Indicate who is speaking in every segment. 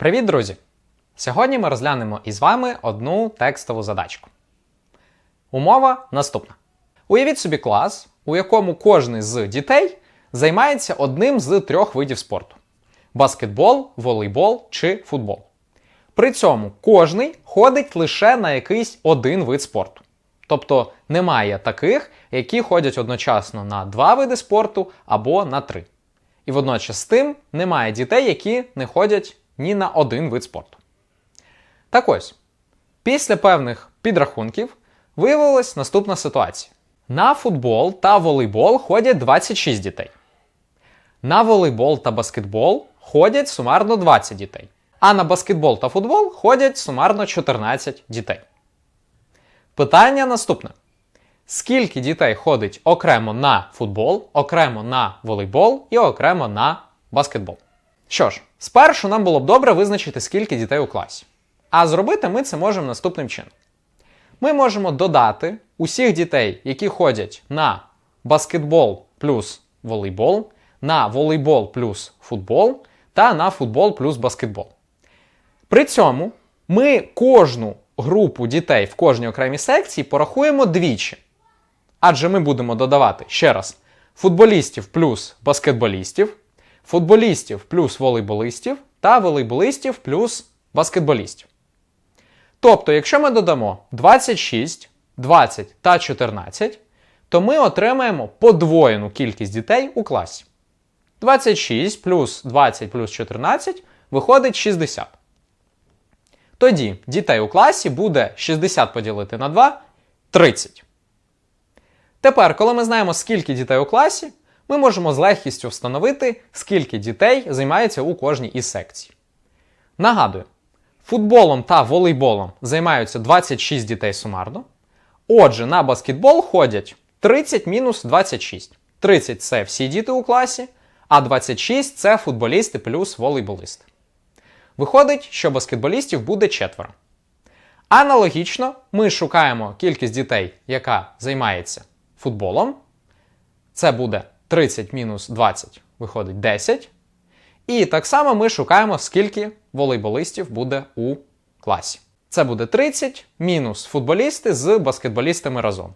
Speaker 1: Привіт, друзі! Сьогодні ми розглянемо із вами одну текстову задачку. Умова наступна. Уявіть собі клас, у якому кожен з дітей займається одним з трьох видів спорту: баскетбол, волейбол чи футбол. При цьому кожний ходить лише на якийсь один вид спорту. Тобто немає таких, які ходять одночасно на два види спорту або на три. І водночас з тим немає дітей, які не ходять ні на один вид спорту. Так ось, після певних підрахунків виявилась наступна ситуація: на футбол та волейбол ходять 26 дітей. На волейбол та баскетбол ходять сумарно 20 дітей. А на баскетбол та футбол ходять сумарно 14 дітей. Питання наступне: скільки дітей ходить окремо на футбол, окремо на волейбол і окремо на баскетбол? Що ж, спершу нам було б добре визначити, скільки дітей у класі. А зробити ми це можемо наступним чином. Ми можемо додати усіх дітей, які ходять на баскетбол плюс волейбол, на волейбол плюс футбол та на футбол плюс баскетбол. При цьому ми кожну групу дітей в кожній окремій секції порахуємо двічі. Адже ми будемо додавати ще раз футболістів плюс баскетболістів, футболістів плюс волейболистів та волейболистів плюс баскетболістів. Тобто, якщо ми додамо 26, 20 та 14, то ми отримаємо подвоєну кількість дітей у класі. 26 плюс 20 плюс 14 виходить 60. Тоді дітей у класі буде 60 поділити на 2 30. Тепер, коли ми знаємо, скільки дітей у класі, ми можемо з легкістю встановити, скільки дітей займається у кожній із секцій. Нагадую, футболом та волейболом займаються 26 дітей сумарно. Отже, на баскетбол ходять 30 мінус 26. 30 це всі діти у класі, а 26 це футболісти плюс волейболисти. Виходить, що баскетболістів буде четверо. Аналогічно, ми шукаємо кількість дітей, яка займається футболом. Це буде 30 мінус 20, виходить 10. І так само ми шукаємо, скільки волейболистів буде у класі. Це буде 30 мінус футболісти з баскетболістами разом.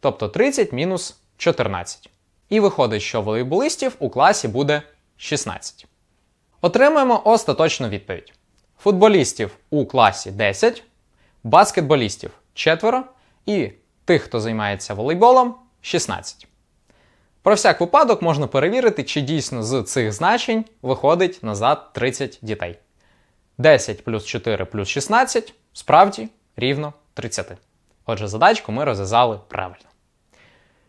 Speaker 1: Тобто 30 мінус 14. І виходить, що волейболистів у класі буде 16. Отримуємо остаточну відповідь: футболістів у класі 10, баскетболістів 4 і тих, хто займається волейболом 16. Про всяк випадок можна перевірити, чи дійсно з цих значень виходить назад 30 дітей. 10 плюс 4 плюс 16 справді рівно 30. Отже, задачку ми розв'язали правильно.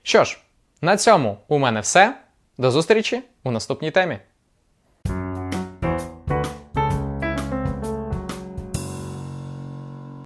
Speaker 1: Що ж, на цьому у мене все. До зустрічі у наступній темі.